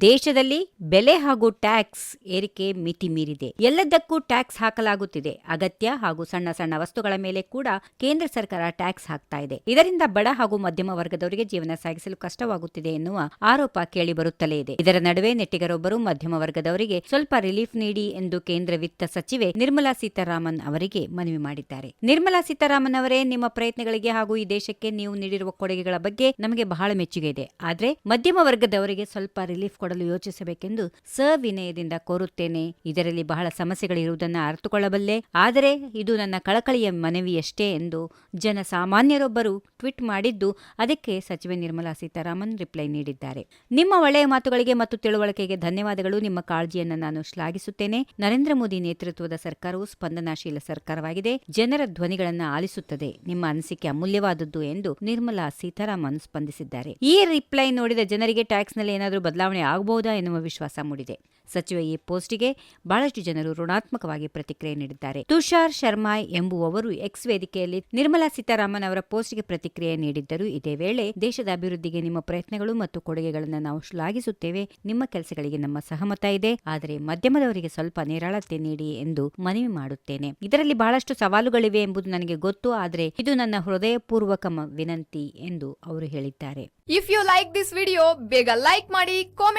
ದೇಶದಲ್ಲಿ ಬೆಲೆ ಹಾಗೂ ಟ್ಯಾಕ್ಸ್ ಏರಿಕೆ ಮಿತಿ ಮೀರಿದೆ ಎಲ್ಲದಕ್ಕೂ ಟ್ಯಾಕ್ಸ್ ಹಾಕಲಾಗುತ್ತಿದೆ. ಅಗತ್ಯ ಹಾಗೂ ಸಣ್ಣ ಸಣ್ಣ ವಸ್ತುಗಳ ಮೇಲೆ ಕೂಡ ಕೇಂದ್ರ ಸರ್ಕಾರ ಟ್ಯಾಕ್ಸ್ ಹಾಕ್ತಾ ಇದೆ. ಇದರಿಂದ ಬಡ ಹಾಗೂ ಮಧ್ಯಮ ವರ್ಗದವರಿಗೆ ಜೀವನ ಸಾಗಿಸಲು ಕಷ್ಟವಾಗುತ್ತಿದೆ ಎನ್ನುವ ಆರೋಪ ಕೇಳಿ ಬರುತ್ತಲೇ ಇದೆ. ಇದರ ನಡುವೆ ನೆಟ್ಟಿಗರೊಬ್ಬರು ಮಧ್ಯಮ ವರ್ಗದವರಿಗೆ ಸ್ವಲ್ಪ ರಿಲೀಫ್ ನೀಡಿ ಎಂದು ಕೇಂದ್ರ ವಿತ್ತ ಸಚಿವೆ ನಿರ್ಮಲಾ ಸೀತಾರಾಮನ್ ಅವರಿಗೆ ಮನವಿ ಮಾಡಿದ್ದಾರೆ. ನಿರ್ಮಲಾ ಸೀತಾರಾಮನ್ ಅವರೇ ನಿಮ್ಮ ಪ್ರಯತ್ನಗಳಿಗೆ ಹಾಗೂ ಈ ದೇಶಕ್ಕೆ ನೀವು ನೀಡಿರುವ ಕೊಡುಗೆಗಳ ಬಗ್ಗೆ ನಮಗೆ ಬಹಳ ಮೆಚ್ಚುಗೆ ಇದೆ. ಆದ್ರೆ ಮಧ್ಯಮ ವರ್ಗದವರಿಗೆ ಸ್ವಲ್ಪ ರಿಲೀಫ್ ಕೊಡಲು ಯೋಚಿಸಬೇಕೆಂದು ಸವಿನಯದಿಂದ ಕೋರುತ್ತೇನೆ. ಇದರಲ್ಲಿ ಬಹಳ ಸಮಸ್ಯೆಗಳಿರುವುದನ್ನು ಅರ್ಥಕೊಳ್ಳಬಲ್ಲೆ ಆದರೆ ಇದು ನನ್ನ ಕಳಕಳಿಯ ಮನವಿಯಷ್ಟೇ ಎಂದು ಜನಸಾಮಾನ್ಯರೊಬ್ಬರು ಟ್ವೀಟ್ ಮಾಡಿದ್ದು ಅದಕ್ಕೆ ಸಚಿವೆ ನಿರ್ಮಲಾ ಸೀತಾರಾಮನ್ ರಿಪ್ಲೈ ನೀಡಿದ್ದಾರೆ. ನಿಮ್ಮ ಒಳ್ಳೆಯ ಮಾತುಗಳಿಗೆ ಮತ್ತು ತಿಳುವಳಿಕೆಗೆ ಧನ್ಯವಾದಗಳು. ನಿಮ್ಮ ಕಾಳಜಿಯನ್ನು ನಾನು ಶ್ಲಾಘಿಸುತ್ತೇನೆ. ನರೇಂದ್ರ ಮೋದಿ ನೇತೃತ್ವದ ಸರ್ಕಾರವು ಸ್ಪಂದನಾಶೀಲ ಸರ್ಕಾರವಾಗಿದೆ. ಜನರ ಧ್ವನಿಗಳನ್ನು ಆಲಿಸುತ್ತದೆ. ನಿಮ್ಮ ಅನಿಸಿಕೆ ಅಮೂಲ್ಯವಾದದ್ದು ಎಂದು ನಿರ್ಮಲಾ ಸೀತಾರಾಮನ್ ಸ್ಪಂದಿಸಿದ್ದಾರೆ. ಈ ರಿಪ್ಲೈ ನೋಡಿದ ಜನರಿಗೆ ಟ್ಯಾಕ್ಸ್ನಲ್ಲಿ ಏನಾದರೂ ಬದಲಾವಣೆ ಆಗಬಹುದಾ ಎನ್ನುವ ವಿಶ್ವಾಸ ಮೂಡಿದೆ. ಸಚಿವ ಈ ಪೋಸ್ಟ್ಗೆ ಬಹಳಷ್ಟು ಜನರು ಋಣಾತ್ಮಕವಾಗಿ ಪ್ರತಿಕ್ರಿಯೆ ನೀಡಿದ್ದಾರೆ. ತುಷಾರ್ ಶರ್ಮಾ ಎಂಬುವವರು ಎಕ್ಸ್ ವೇದಿಕೆಯಲ್ಲಿ ನಿರ್ಮಲಾ ಸೀತಾರಾಮನ್ ಅವರ ಪೋಸ್ಟ್ಗೆ ಪ್ರತಿಕ್ರಿಯೆ ನೀಡಿದ್ದರು ಇದೇ ವೇಳೆ ದೇಶದ ಅಭಿವೃದ್ಧಿಗೆ ನಿಮ್ಮ ಪ್ರಯತ್ನಗಳು ಮತ್ತು ಕೊಡುಗೆಗಳನ್ನು ನಾವು ಶ್ಲಾಘಿಸುತ್ತೇವೆ. ನಿಮ್ಮ ಕೆಲಸಗಳಿಗೆ ನಮ್ಮ ಸಹಮತ ಇದೆ. ಆದರೆ ಮಧ್ಯಮದವರಿಗೆ ಸ್ವಲ್ಪ ನಿರಾಳತೆ ನೀಡಿ ಎಂದು ಮನವಿ ಮಾಡುತ್ತೇನೆ. ಇದರಲ್ಲಿ ಬಹಳಷ್ಟು ಸವಾಲುಗಳಿವೆ ಎಂಬುದು ನನಗೆ ಗೊತ್ತು. ಆದರೆ ಇದು ನನ್ನ ಹೃದಯಪೂರ್ವಕ ವಿನಂತಿ ಎಂದು ಅವರು ಹೇಳಿದ್ದಾರೆ. If you like this video ಬೇಗ ಲೈಕ್ ಮಾಡಿ